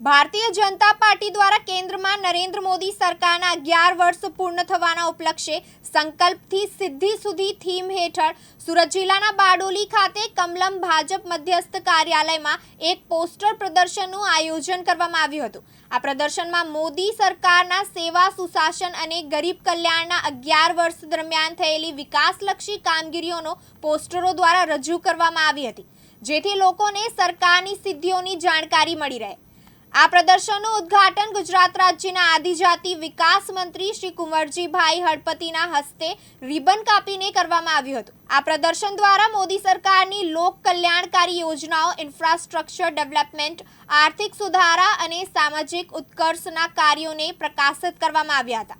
Bharatiya Janata party દ્વારા કેન્દ્રમાં નરેન્દ્ર મોદી સરકારના અગિયાર વર્ષ પૂર્ણ થવાના ઉપલક્ષે સંકલ્પથી સિદ્ધિ સુધી થીમ હેઠળ સુરત જિલ્લાના બારડોલી ખાતે કમલમ ભાજપ મધ્યસ્થ કાર્યાલયમાં એક પોસ્ટર પ્રદર્શનનું આયોજન કરવામાં આવ્યું હતું. આ પ્રદર્શનમાં મોદી સરકારના સેવા, સુશાસન અને ગરીબ કલ્યાણના અગિયાર વર્ષ દરમિયાન થયેલી વિકાસલક્ષી કામગીરીઓનો પોસ્ટરો દ્વારા રજૂ કરવામાં આવી હતી, જેથી લોકોને સરકારની સિદ્ધિઓની જાણકારી મળી રહે. આ પ્રદર્શનનું ઉદ્ઘાટન ગુજરાત રાજ્યના આદિજાતિ વિકાસ મંત્રી શ્રી કુંવરજીભાઈ હળપતિના હસ્તે રિબન કાપીને કરવામાં આવ્યું હતું. આ પ્રદર્શન દ્વારા મોદી સરકારની લોક કલ્યાણકારી યોજનાઓ, ઇન્ફ્રાસ્ટ્રક્ચર ડેવલપમેન્ટ, આર્થિક સુધારા અને સામાજિક ઉત્કર્ષના કાર્યોને પ્રકાશિત કરવામાં આવ્યા હતા.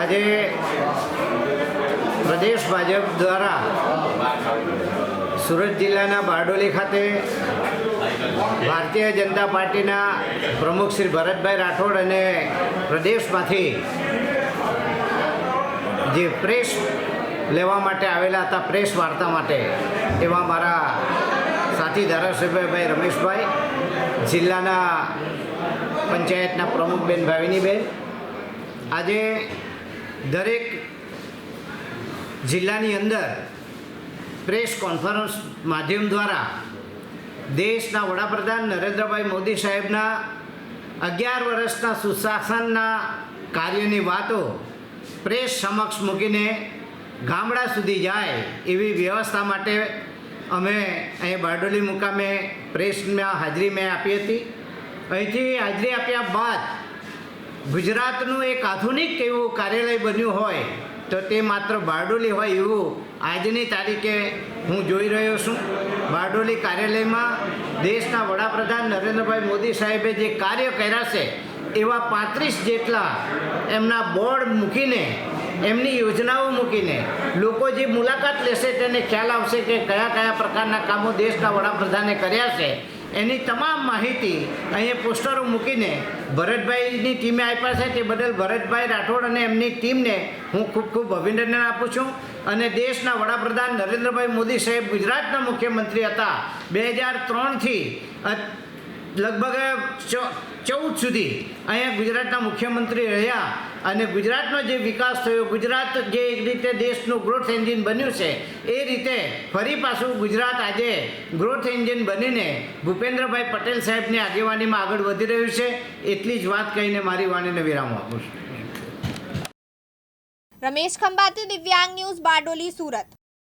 આજે પ્રદેશ ભાજપ દ્વારા સુરત જિલ્લાના બારડોલી ખાતે ભારતીય જનતા પાર્ટીના પ્રમુખ શ્રી ભરતભાઈ રાઠોડ અને પ્રદેશમાંથી જે પ્રેસ લેવા માટે આવેલા હતા, પ્રેસ વાર્તા માટે એમાં મારા સાથી ધારાસભ્યભાઈ રમેશભાઈ, જિલ્લાના પંચાયતના પ્રમુખ બેન ભાવિનીબેન. આજે દરેક જિલ્લાની અંદર પ્રેસ કોન્ફરન્સ માધ્યમ દ્વારા દેશના વડાપ્રધાન નરેન્દ્રભાઈ મોદી સાહેબના અગિયાર વર્ષના સુશાસનના કાર્યની વાતો પ્રેસ સમક્ષ મૂકીને ગામડા સુધી જાય એવી વ્યવસ્થા માટે અમે અહીં બારડોલી મુકામે પ્રેસમાં હાજરી મેં આપી હતી. અહીંથી હાજરી આપ્યા બાદ ગુજરાતનું એક આધુનિક એવું કાર્યાલય બન્યું હોય તો તે માત્ર બારડોલી હોય એવું આજની તારીખે હું જોઈ રહ્યો છું. બારડોલી કાર્યાલયમાં દેશના વડાપ્રધાન નરેન્દ્રભાઈ મોદી સાહેબે જે કાર્ય કર્યા છે, એવા પાંત્રીસ જેટલા એમના બોર્ડ મૂકીને, એમની યોજનાઓ મૂકીને લોકો જે મુલાકાત લેશે, તેને ખ્યાલ આવશે કે કયા કયા પ્રકારના કામો દેશના વડાપ્રધાને કર્યા છે. એની તમામ માહિતી અહીંયા પોસ્ટરો મૂકીને ભરતભાઈની ટીમે આપ્યા છે. તે બદલ ભરતભાઈ રાઠોડ અને એમની ટીમને હું ખૂબ ખૂબ અભિનંદન આપું છું. અને દેશના વડાપ્રધાન નરેન્દ્રભાઈ મોદી સાહેબ ગુજરાતના મુખ્યમંત્રી હતા. બે હજાર ત્રણથી લગભગ ચૌદ સુધી અહીંયા ગુજરાતના મુખ્યમંત્રી રહ્યા. અને ગુજરાતનો જે વિકાસ થયો, ગુજરાત જે એક રીતે દેશનું ગ્રોથ એન્જિન બન્યું છે, એ રીતે ફરી પાછું ગુજરાત આજે ગ્રોથ એન્જિન બનીને ભૂપેન્દ્રભાઈ પટેલ સાહેબની આગેવાનીમાં આગળ વધી રહ્યું છે, એટલી જ વાત કહીને મારી વાણીને વિરામ આપું છું. રમેશ ખંભાતી, દિવ્યાંગ ન્યૂઝ, બારડોલી, સુરત.